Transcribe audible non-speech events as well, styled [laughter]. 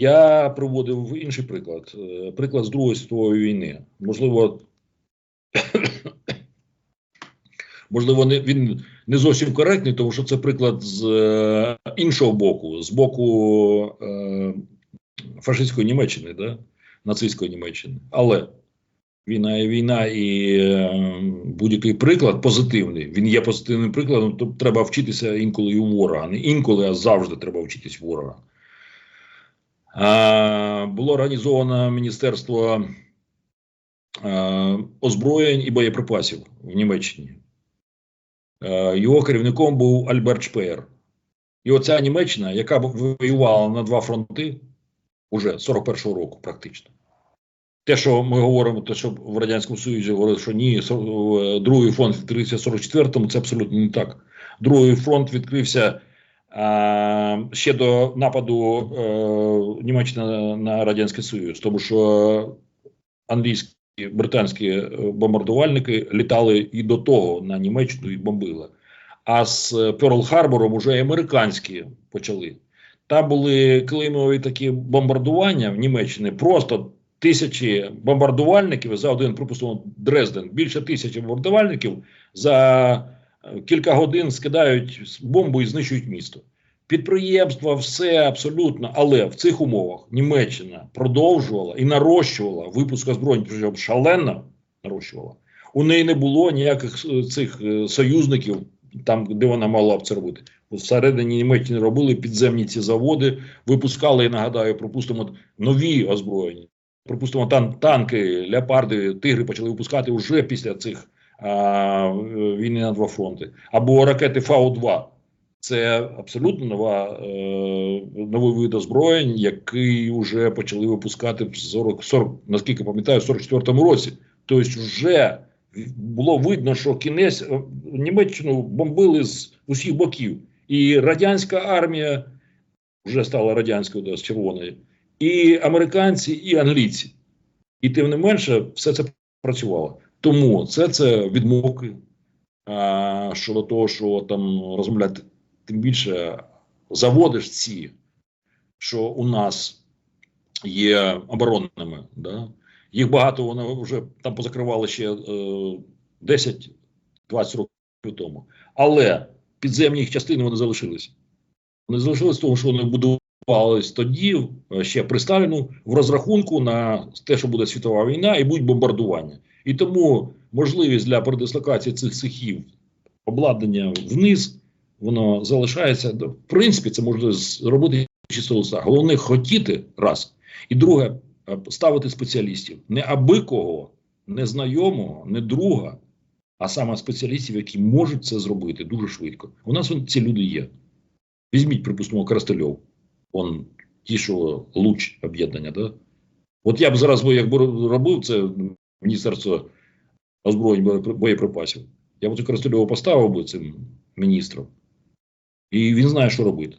Я приводив інший приклад. Е, Приклад з Другої світової війни. Можливо, [coughs] можливо, не, він не зовсім коректний, тому що це приклад з е, іншого боку, з боку е, фашистської Німеччини, да? нацистської Німеччини. Але війна є війна, і е, будь-який приклад позитивний. Він є позитивним прикладом, то треба вчитися інколи і у ворога. Не інколи, а завжди треба вчитись ворога. Було організовано Міністерство озброєнь і боєприпасів в Німеччині. Його керівником був Альберт Шпеєр. І оця Німеччина, яка воювала на два фронти уже 41-го року, практично. Те, що ми говоримо, те, що в Радянському Союзі говорили, що ні, другий фронт відкрився в 44-му, це абсолютно не так. Другий фронт відкрився ще до нападу е, Німеччини на, Радянський Союз, тому що англійські, британські е, бомбардувальники літали і до того на Німеччину і бомбили. А з Перл-Харбором вже і американські почали. Там були клеймові такі бомбардування в Німеччині, просто тисячі бомбардувальників за один, припустимо, Дрезден, більше тисячі бомбардувальників за е, кілька годин скидають бомбу і знищують місто. Підприємства, все абсолютно, але в цих умовах Німеччина продовжувала і нарощувала випуск озброєнь, причому шалено нарощувала. У неї не було ніяких е, цих е, союзників, там, де вона могла б це робити. Всередині Німеччини робили підземні ці заводи, випускали, я нагадаю, пропустимо нові озброєння. Припустимо, тан танки, леопарди, тигри почали випускати вже після цих війни на два фронти. Або ракети Фау-2. Це абсолютно нова, е, новий вид озброєнь, який вже почали випускати в 40, 40 наскільки пам'ятаю, в 44-му році. Тобто, вже було видно, що кінець е, Німеччину бомбили з усіх боків. І радянська армія вже стала радянською да, з червоної, і американці, і англійці. І тим не менше, все це працювало. Тому це це відмовки а, щодо того, що там розмовляти, тим більше заводиш ці, що у нас є оборонними. Да? Їх багато вони вже там позакривали ще е, 10-20 років тому. Але підземні їх частини вони залишилися. Вони залишилися тому, що вони будувались тоді, е, ще при Сталіну, в розрахунку на те, що буде світова війна і будуть бомбардування. І тому можливість для передислокації цих цехів обладнання вниз, воно залишається. В принципі, це можна зробити чисто листа. Головне хотіти раз. І друге, е, ставити спеціалістів. Не аби кого, не знайомого, не друга, а саме спеціалістів, які можуть це зробити дуже швидко. У нас ці люди є. Візьміть, припустимо, Коростельов. Он ті, що луч об'єднання, да? От я б зараз якби робив це Міністерство озброєнь боєпри- боєприпасів. Я б Коростельова поставив би цим міністром. І він знає, що робити.